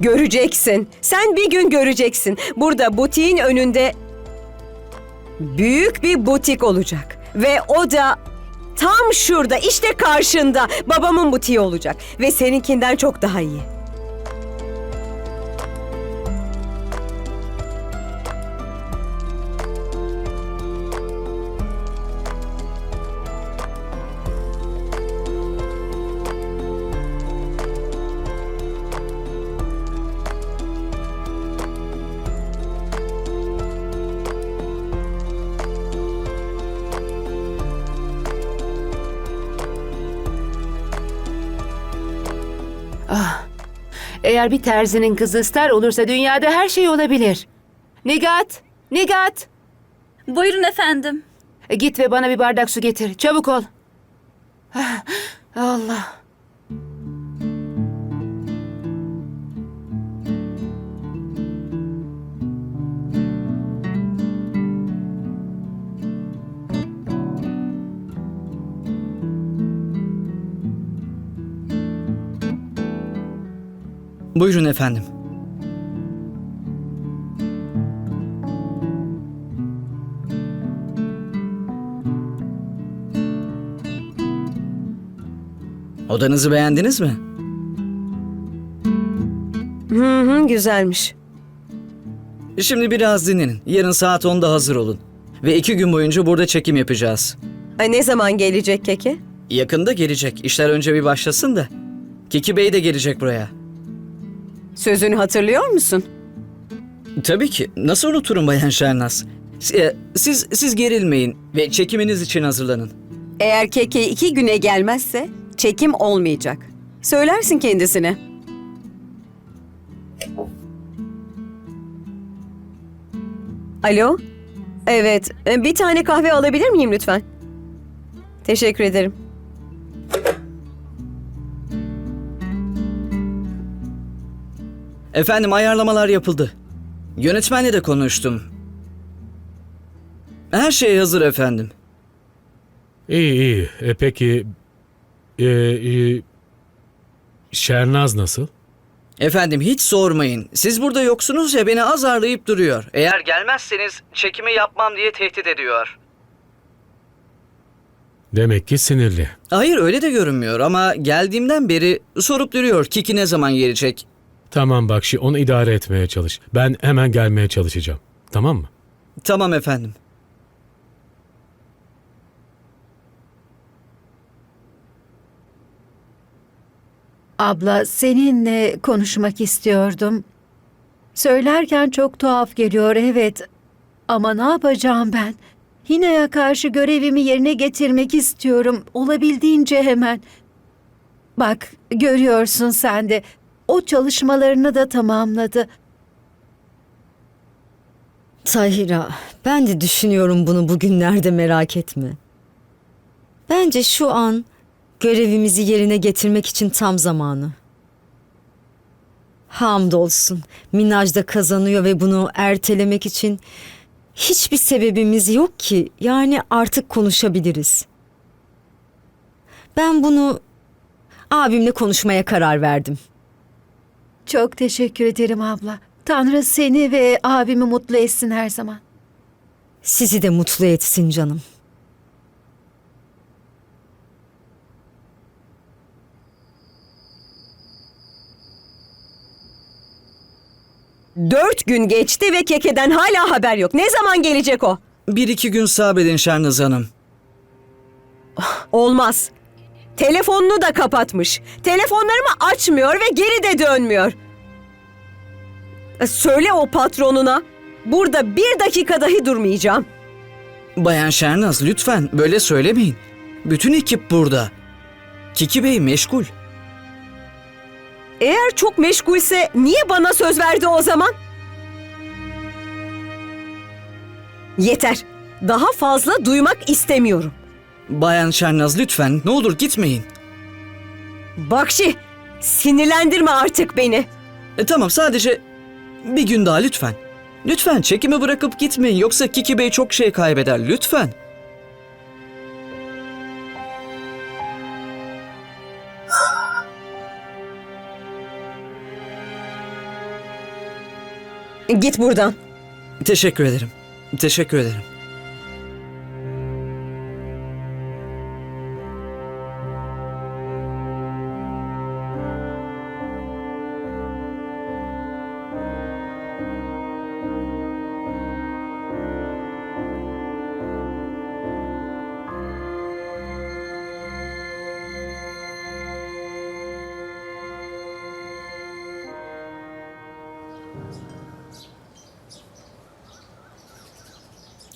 Göreceksin. Sen bir gün göreceksin. Burada butiğin önünde büyük bir butik olacak. Ve o da tam şurada işte karşında babamın butiği olacak. Ve seninkinden çok daha iyi. Eğer bir terzinin kızı star olursa dünyada her şey olabilir. Nigat, Nigat. Buyurun efendim. E, Git ve bana bir bardak su getir. Çabuk ol. Ah, Allah. Buyurun efendim. Odanızı beğendiniz mi? Hı hı güzelmiş. Şimdi biraz dinlenin. Yarın saat 10'da hazır olun. Ve iki gün boyunca burada çekim yapacağız. Ay, ne zaman gelecek keki? Yakında gelecek. İşler önce bir başlasın da. Kiki Bey de gelecek buraya. Sözünü hatırlıyor musun? Tabii ki. Nasıl unuturum Bayan Şernaz? E, Siz, siz gerilmeyin ve çekiminiz için hazırlanın. Eğer keke iki güne gelmezse çekim olmayacak. Söylersin kendisine. Alo? Evet, e, bir tane kahve alabilir miyim lütfen? Teşekkür ederim. Efendim ayarlamalar yapıldı. Yönetmenle de konuştum. Her şey hazır efendim. İyi iyi. E, peki e, e, Şernaz nasıl? Efendim hiç sormayın. Siz burada yoksunuz ya beni azarlayıp duruyor. Eğer gelmezseniz çekimi yapmam diye tehdit ediyor. Demek ki sinirli. Hayır öyle de görünmüyor ama geldiğimden beri sorup duruyor Kiki ne zaman gelecek. Tamam Bakşi onu idare etmeye çalış. Ben hemen gelmeye çalışacağım. Tamam mı? Tamam efendim. Abla seninle konuşmak istiyordum. Söylerken çok tuhaf geliyor evet. Ama ne yapacağım ben? Hina'ya karşı görevimi yerine getirmek istiyorum. Olabildiğince hemen. Bak görüyorsun sen de. O çalışmalarını da tamamladı. Tahira, ben de düşünüyorum bunu bugünlerde merak etme. Bence şu an görevimizi yerine getirmek için tam zamanı. Hamdolsun. Minaj da kazanıyor ve bunu ertelemek için hiçbir sebebimiz yok ki. Yani artık konuşabiliriz. Ben bunu abimle konuşmaya karar verdim. Çok teşekkür ederim abla. Tanrı seni ve abimi mutlu etsin her zaman. Sizi de mutlu etsin canım. Dört gün geçti ve kekeden hala haber yok. Ne zaman gelecek o? Bir iki gün sabredin Şernaz Hanım. Olmaz. Telefonunu da kapatmış. Telefonlarımı açmıyor ve geri de dönmüyor. E, Söyle o patronuna. Burada bir dakika dahi durmayacağım. Bayan Şernaz lütfen böyle söylemeyin. Bütün ekip burada. Kiki Bey meşgul. Eğer çok meşgulse niye bana söz verdi o zaman? Yeter. Daha fazla duymak istemiyorum. Bayan Şernaz lütfen ne olur gitmeyin. Bakşi, sinirlendirme artık beni. E, tamam sadece bir gün daha lütfen. Lütfen çekimi bırakıp gitmeyin yoksa Kiki Bey çok şey kaybeder lütfen. Git buradan. Teşekkür ederim. Teşekkür ederim.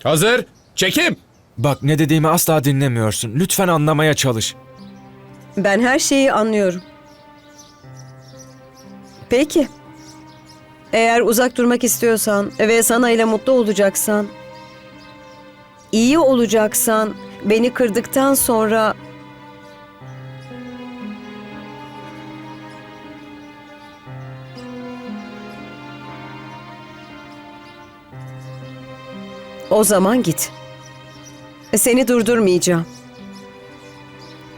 Hazır. Çekim. Bak ne dediğimi asla dinlemiyorsun. Lütfen anlamaya çalış. Ben her şeyi anlıyorum. Peki. Eğer uzak durmak istiyorsan ve sana ile mutlu olacaksan, iyi olacaksan, beni kırdıktan sonra O zaman git. Seni durdurmayacağım.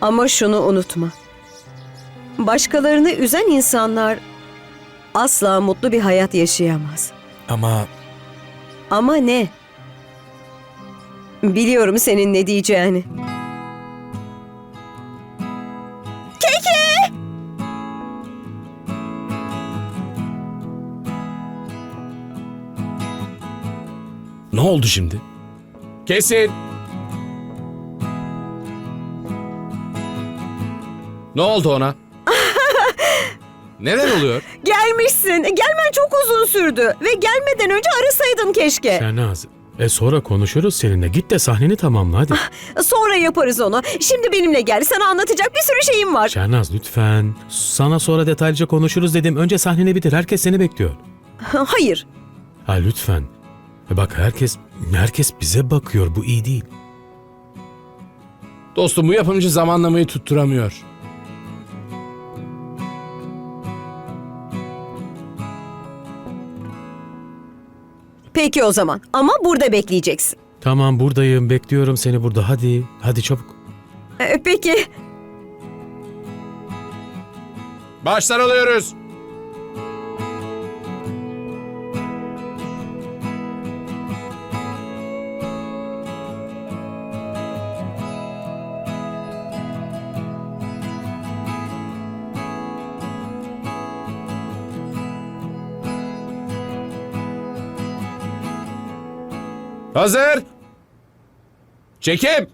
Ama şunu unutma. Başkalarını üzen insanlar asla mutlu bir hayat yaşayamaz. Ama Ama ne? Biliyorum senin ne diyeceğini. Oldu şimdi? Kesin. ne oldu ona? Neler oluyor? Gelmişsin. Gelmen çok uzun sürdü. Ve gelmeden önce arasaydın keşke. Şernaz. E sonra konuşuruz seninle. Git de sahneni tamamla hadi. Sonra yaparız onu. Şimdi benimle gel. Sana anlatacak bir sürü şeyim var. Şernaz lütfen. Sana sonra detaylıca konuşuruz dedim. Önce sahneni bitir. Herkes seni bekliyor. Hayır. Ha lütfen. E Bak herkes herkes bize bakıyor. Bu iyi değil. Dostum bu yapımcı zamanlamayı tutturamıyor. Peki o zaman. Ama burada bekleyeceksin. Tamam buradayım. Bekliyorum seni burada. Hadi. Hadi çabuk. Ee, Peki. Baştan alıyoruz. Hazır. Çekim.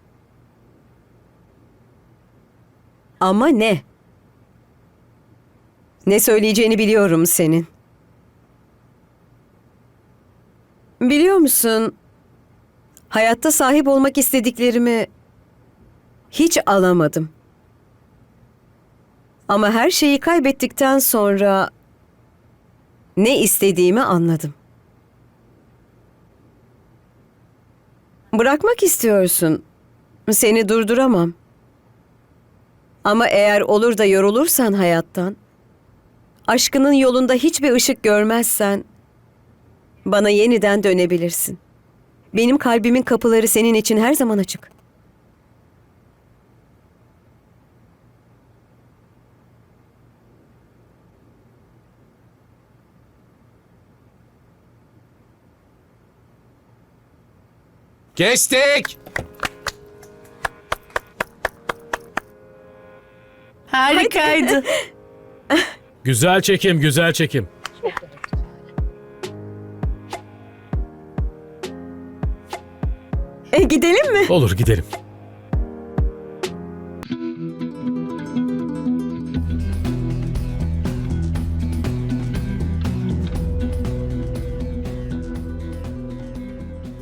Ama ne? Ne söyleyeceğini biliyorum senin. Biliyor musun? Hayatta sahip olmak istediklerimi hiç alamadım. Ama her şeyi kaybettikten sonra ne istediğimi anladım. Bırakmak istiyorsun. Seni durduramam. Ama eğer olur da yorulursan hayattan, aşkının yolunda hiçbir ışık görmezsen, bana yeniden dönebilirsin. Benim kalbimin kapıları senin için her zaman açık. Kestik. Harikaydı. Güzel çekim, güzel çekim. E, gidelim mi? Olur gidelim.